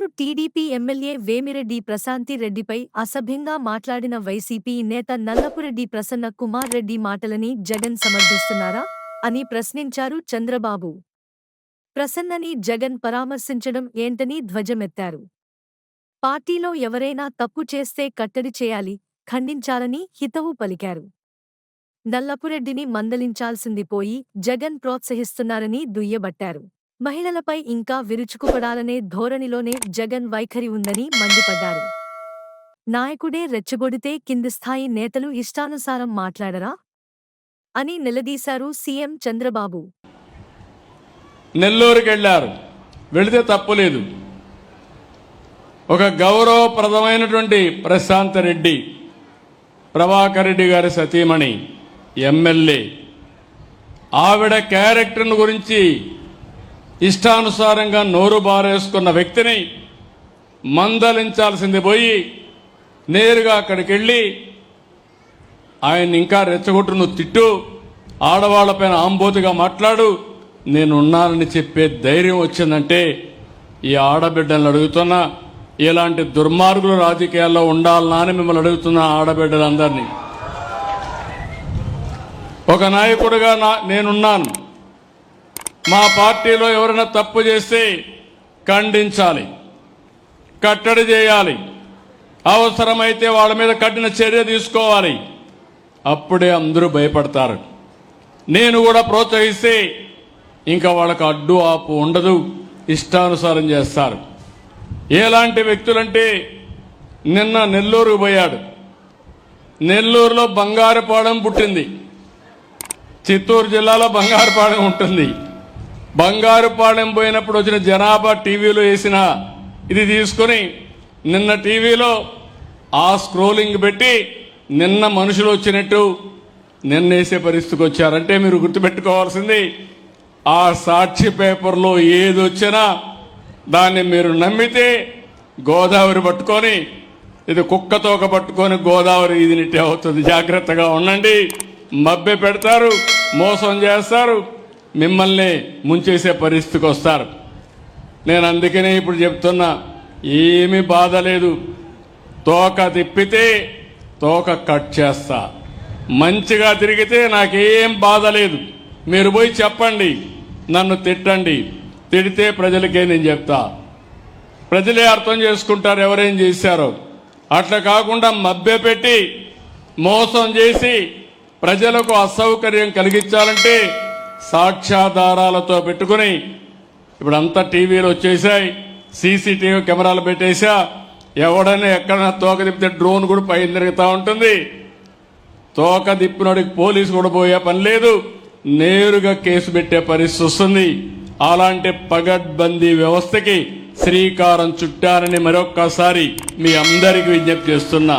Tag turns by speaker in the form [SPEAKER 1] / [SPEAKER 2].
[SPEAKER 1] Kovur TDP MLA Vemireddy Prashanti రెడ్డిపై అసభ్యంగా మాట్లాడిన వైసీపీ నేత నల్లపురెడ్డి ప్రసన్న కుమార్ రెడ్డి మాటలని జగన్ సమర్థిస్తున్నారా? అని ప్రశ్నించారు చంద్రబాబు. ప్రసన్నని జగన్ పరామర్శించడం ఏంటని ధ్వజమెత్తారు. పార్టీలో ఎవరైనా తప్పు చేస్తే కట్టడి చేయాలి ఖండించాలని హితవు పలికారు. నల్లపురెడ్డిని మందలించాల్సింది పోయి జగన్ ప్రోత్సహిస్తున్నారని దుయ్యబట్టారు. మహిళలపై ఇంకా విరుచుకుపడాలనే ధోరణిలోనే జగన్ వైఖరి ఉందని మండిపడ్డారు. నాయకుడే రెచ్చగొడితే కింది స్థాయి నేతలు ఇష్టానుసారం మాట్లాడరా? అని నిలదీశారు సీఎం చంద్రబాబు.
[SPEAKER 2] నెల్లూరుకి వెళ్ళారు వెళితే తప్పులేదు ఒక గౌరవప్రదమైనటువంటి ప్రశాంత్ రెడ్డి ప్రభాకర్ రెడ్డి గారి సతీమణి ఎమ్మెల్యే. ఆవిడ క్యారెక్టర్ను గురించి ఇష్టానుసారంగా నోరు బారేసుకున్న వ్యక్తిని మందలించాల్సింది పోయి నేరుగా అక్కడికి వెళ్ళి ఆయన ఇంకా రెచ్చగొట్టు నువ్వు తిట్టు ఆడవాళ్ళపైన ఆంబోతుగా మాట్లాడు నేనున్నానని చెప్పే ధైర్యం వచ్చిందంటే ఈ ఆడబిడ్డలను అడుగుతున్నా ఇలాంటి దుర్మార్గులు రాజకీయాల్లో ఉండాలనా అని మిమ్మల్ని అడుగుతున్నా ఆడబిడ్డలందరినీ. ఒక నాయకుడిగా నా నేనున్నాను. మా పార్టీలో ఎవరైనా తప్పు చేస్తే ఖండించాలి కట్టడి చేయాలి. అవసరమైతే వాళ్ళ మీద కఠిన చర్య తీసుకోవాలి. అప్పుడే అందరూ భయపడతారు. నేను కూడా ప్రోత్సహిస్తే ఇంకా వాళ్ళకు అడ్డు ఆపు ఉండదు ఇష్టానుసారం చేస్తారు. ఎలాంటి వ్యక్తులంటే నిన్న నెల్లూరు పోయాడు. నెల్లూరులో బంగారుపాలెం పుట్టింది. చిత్తూరు జిల్లాలో బంగారుపాలెం ఉంటుంది. బంగారుపాళెం పోయినప్పుడు వచ్చిన జనాభా టీవీలో వేసిన ఇది తీసుకొని నిన్న టీవీలో ఆ స్క్రోలింగ్ పెట్టి నిన్న మనుషులు వచ్చినట్టు నిన్న వేసే పరిస్థితికి వచ్చారంటే మీరు గుర్తుపెట్టుకోవాల్సింది ఆ సాక్షి పేపర్లో ఏది వచ్చినా దాన్ని మీరు నమ్మితే గోదావరి పట్టుకొని ఇది కుక్కతోక పట్టుకొని గోదావరి ఇది నిట్టే అవుతుంది. జాగ్రత్తగా ఉండండి. మబ్బె పెడతారు మోసం చేస్తారు. మిమ్మల్ని ముంచేసే పరిస్థితికి వస్తారు. నేను అందుకనే ఇప్పుడు చెప్తున్నా ఏమీ బాధ లేదు. తోక తిప్పితే తోక కట్ చేస్తా. మంచిగా తిరిగితే నాకేం బాధ లేదు. మీరు పోయి చెప్పండి నన్ను తిట్టండి. తిడితే ప్రజలకే నేను చెప్తా. ప్రజలే అర్థం చేసుకుంటారు ఎవరేం చేశారో. అట్లా కాకుండా మభ్యపెట్టి మోసం చేసి ప్రజలకు అసౌకర్యం కలిగించాలంటే సాక్ష్యాధారాలతో పెట్టుకుని ఇప్పుడు అంతా టీవీలు వచ్చేసాయి. సీసీటీవీ కెమెరాలు పెట్టేసా ఎవడైనా ఎక్కడైనా తోక తిప్పితే డ్రోన్ కూడా పైన తిరుగుతూ ఉంటుంది. తోక దిప్పినోడికి పోలీసు కూడా పోయే పని లేదు. నేరుగా కేసు పెట్టే పరిస్థితి వస్తుంది. అలాంటి పగడ్బందీ వ్యవస్థకి శ్రీకారం చుట్టారని మరొక్కసారి మీ అందరికీ విజ్ఞప్తి చేస్తున్నా.